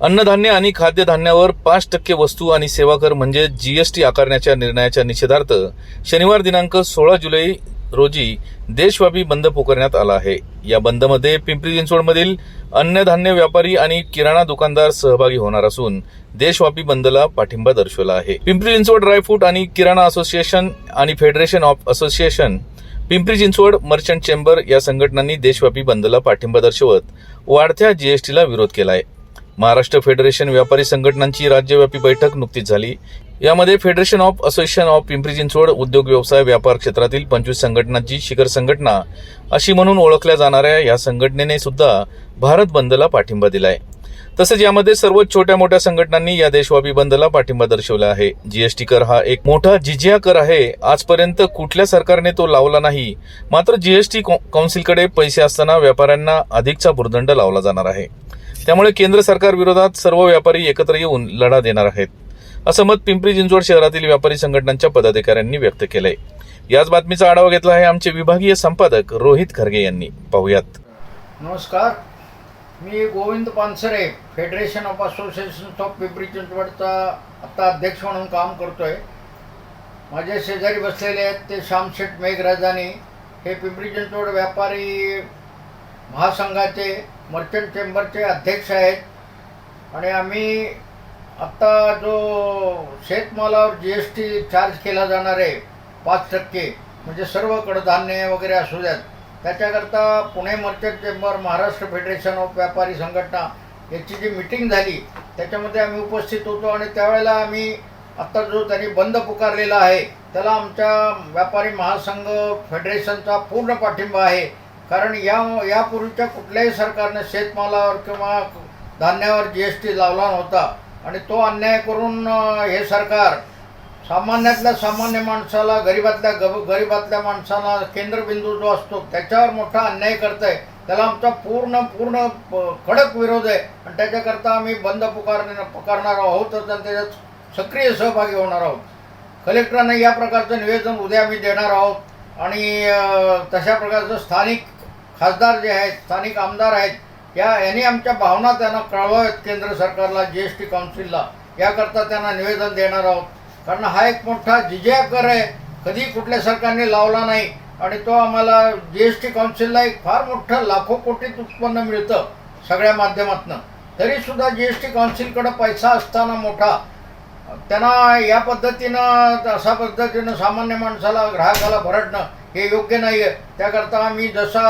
अन्नधान्य आणि खाद्यधान्यावर पाच टक्के वस्तू आणि सेवा कर म्हणजे जीएसटी आकारण्याच्या निर्णयाच्या निषेधार्थ शनिवार दिनांक सोळा जुलै रोजी देशव्यापी बंद पुकारण्यात आला आहे. या बंदमध्ये पिंपरी चिंचवडमधील अन्नधान्य व्यापारी आणि किराणा दुकानदार सहभागी होणार असून देशव्यापी बंदला पाठिंबा दर्शवला आहे. पिंपरी चिंचवड ड्रायफ्रूट आणि किराणा असोसिएशन आणि federation of association Pimpri Chinchwad merchant chamber या संघटनांनी देशव्यापी बंदला पाठिंबा दर्शवत वाढत्या जीएसटीला विरोध केला आहे महाराष्ट्र फेडरेशन व्यापारी संघटनांची राज्यव्यापी बैठक नुकतीच झाली. यामध्ये federation of association of Pimpri Chinchwad उद्योग व्यवसाय व्यापार क्षेत्रातील पंचवीस संघटनांची शिखर संघटना अशी म्हणून ओळखल्या जाणाऱ्या या संघटनेने सुद्धा भारत बंदला पाठिंबा दिलाय. तसंच यामध्ये सर्व छोट्या मोठ्या संघटनांनी या देशव्यापी बंदला पाठिंबा दर्शवला आहे. जीएसटी कर हा एक मोठा जिजिया कर आहे. आजपर्यंत कुठल्या सरकारने तो लावला नाही. मात्र जीएसटी काउन्सिलकडे पैसे असताना व्यापाऱ्यांना अधिकचा भुर्दंड लावला जाणार आहे. त्यामुळे केंद्र सरकार विरोधात सर्व व्यापारी एकत्र येऊन लढा देणार आहेत. असं मत पिंपरी चिंचवड शहरातील व्यापारी संघटनांच्या पदाधिकाऱ्यांनी व्यक्त केलंय. याच बातमीचा आढावा घेतला आहे आमचे विभागीय संपादक रोहित खरगे यांनी. पाहुयात. नमस्कार. मी Govind Pansare federation of association of Pimpri चिंचवडचा आत्ता अध्यक्ष म्हणून काम करतोय. माझे शेजारी बसलेले आहेत ते श्यामशेठ मेघराजानी. हे पिंपरी चिंचवड व्यापारी महासंघाचे मर्चंट चेंबरचे अध्यक्ष आहेत. आणि आम्ही आत्ता जो शेतमालावर जी एस टी चार्ज केला जाणार आहे पाच टक्के म्हणजे सर्व कडधान्य वगैरे असू द्यात. त्याच्याकरता Pune merchant chamber Maharashtra federation of व्यापारी संघटना याची जी मिटिंग झाली त्याच्यामध्ये आम्ही उपस्थित होतो. आणि त्यावेळेला आम्ही आत्ता जो त्यांनी बंद पुकारलेला आहे त्याला आमच्या व्यापारी महासंघ फेडरेशनचा पूर्ण पाठिंबा आहे. कारण या यापूर्वीच्या कुठल्याही सरकारने शेतमालावर किंवा धान्यावर जी एस टी लावला नव्हता. आणि तो अन्याय करून हे सरकार सामान्यातल्या सामान्य माणसाला गरीबातल्या गब गरीबातल्या माणसाला केंद्रबिंदू जो असतो त्याच्यावर मोठा अन्याय करत आहे त्याला आमचा पूर्ण पूर्ण कडक विरोध आहे. आणि त्याच्याकरता आम्ही बंद पुकारणे पुकारणार आहोत आणि त्याच्यात सक्रिय सहभागी होणार आहोत. कलेक्टरांना या प्रकारचं निवेदन उद्या आम्ही देणार आहोत. आणि तशा प्रकारचं स्थानिक खासदार जे आहेत स्थानिक आमदार आहेत या यांनी आमच्या भावना त्यांना कळवाव्यात केंद्र सरकारला जी एस टी काउन्सिलला. याकरता त्यांना निवेदन देणार आहोत. कारण हा एक मोठा जिजया कर आहे. कधी कुठल्या सरकारने लावला नाही. आणि तो आम्हाला जी एस टी काउन्सिलला एक फार मोठं लाखो कोटीत उत्पन्न मिळतं सगळ्या माध्यमातनं. तरीसुद्धा जी एस टी काउन्सिलकडं पैसा असताना मोठा. त्यांना या पद्धतीनं अशा पद्धतीनं सामान्य माणसाला ग्राहकाला भरडणं हे योग्य नाही आहे त्याकरता आम्ही जसा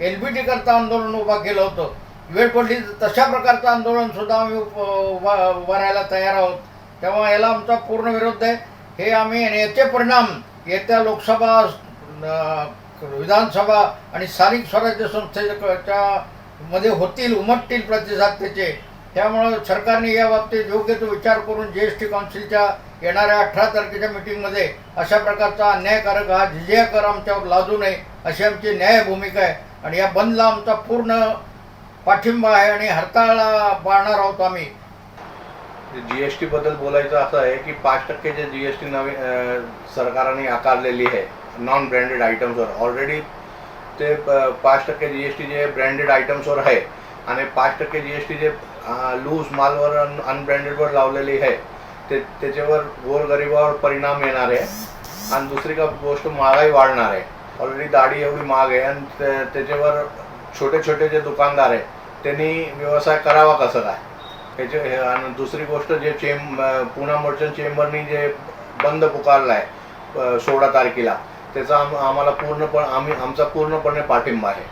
एल बी टी करता आंदोलन उभा केलं होतं वेळ पडली तशा प्रकारचं आंदोलन सुद्धा आम्ही उभारायला तयार आहोत. तेव्हा याला आमचा पूर्ण विरोध आहे. हे आम्ही याचे परिणाम येत्या लोकसभा विधानसभा आणि स्थानिक स्वराज्य संस्थेच्या मध्ये होतील उमटतील प्रतिसाद त्याचे. त्यामुळं सरकारने या बाबतीत योग्य तो विचार करून जी एस टी काउन्सिलच्या येणाऱ्या अठरा तारखेच्या मिटिंगमध्ये अशा प्रकारचा अन्यायकारक हा जिजिया कर आमच्यावर लादू नये अशी आमची न्याय भूमिका आहे. आणि या बंदला आमचा पूर्ण पाठिंबा आहे आणि हरताळ पाळणार आहोत आम्ही. जीएसटी बद्दल बोलायचं असं आहे की पाच टक्के जे जीएसटी नवीन सरकारने आकारलेली आहे नॉन ब्रँडेड आयटम्सवर ऑलरेडी ते प- पाच टक्के जीएसटी जे ब्रँडेड आयटम्सवर आहे. आणि पाच टक्के जीएसटी जे लूज मालवर अनब्रँडेडवर लावलेली आहे. ते त्याच्यावर गोरगरिबावर परिणाम येणार आहे. आणि दुसरी का गोष्ट महागाई वाढणार आहे. ऑलरेडी दाढी एवढी महाग आहे आणि त्याच्यावर छोटे छोटे जे दुकानदार आहे त्यांनी व्यवसाय करावा कसं काय? ह्याचे हे- आणि दुसरी गोष्ट जे चेंब पुणे मर्चंट चेंबरनी जे बंद पुकारला आहे सोळा तारखेला त्याचा आम आम्हाला पूर्णपणे आम्ही आमचा पूर्णपणे पाठिंबा आहे.